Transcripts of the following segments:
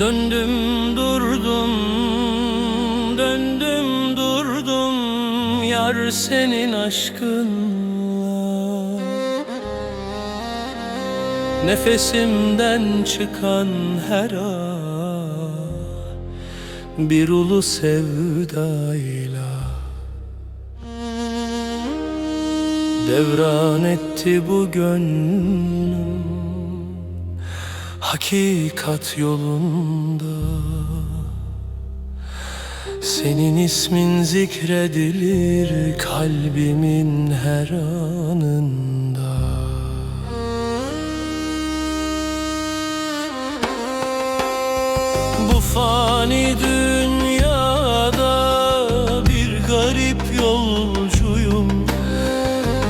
Döndüm durdum Döndüm durdum Yar senin aşkınla. Nefesimden çıkan her an Bir ulu sevdayla. Devran etti bu gönlüm Hakikat yolunda. Senin ismin zikredilir kalbimin her anında. Bu fani dünyada bir garip yolcuyum.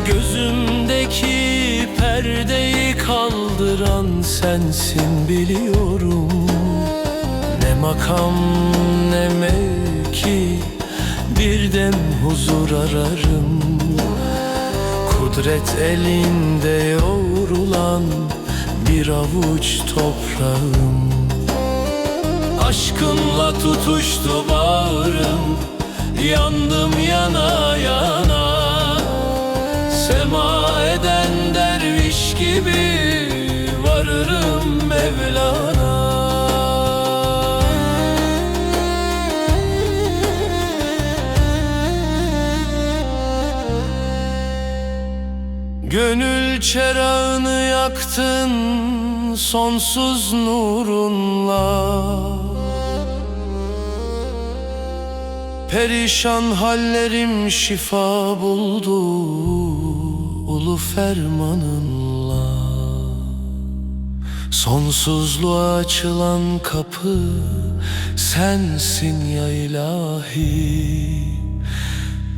Gözümdeki perdeyi kaldıran sensin biliyorum. Ne makam ne mevki bir dem huzur ararım. Kudret elinde yoğrulan bir avuç toprağım. Aşkınla tutuştu bağrım Yandım yana yana Gönül çerağını yaktın sonsuz nurunla. Perişan hallerim şifa buldu ulu fermanınla. Sonsuzluğa açılan kapı sensin ya ilahi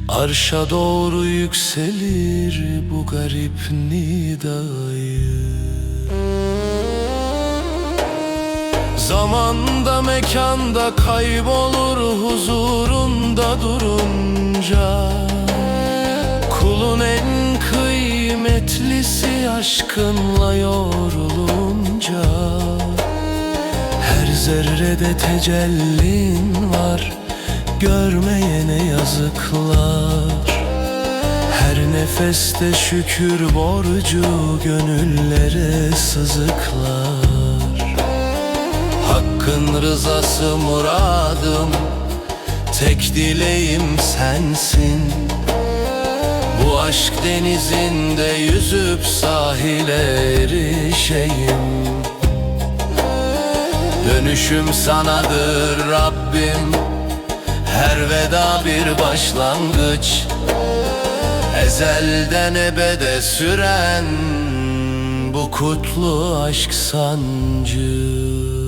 Arşa doğru yükselir bu garip nidayı. Zamanda mekanda kaybolur huzurunda durunca. Kulun en kıymetlisi aşkınla yorulunca. Her zerrede tecellin var Görmeyene yazıklar. Her nefeste şükür borcu Gönüllere sızıklar. Hakkın rızası muradım Tek dileğim sensin. Bu aşk denizinde yüzüp sahile erişeyim. Dönüşüm sanadır Rabbim Her veda bir başlangıç. Ezelden ebede süren Bu kutlu aşk sancı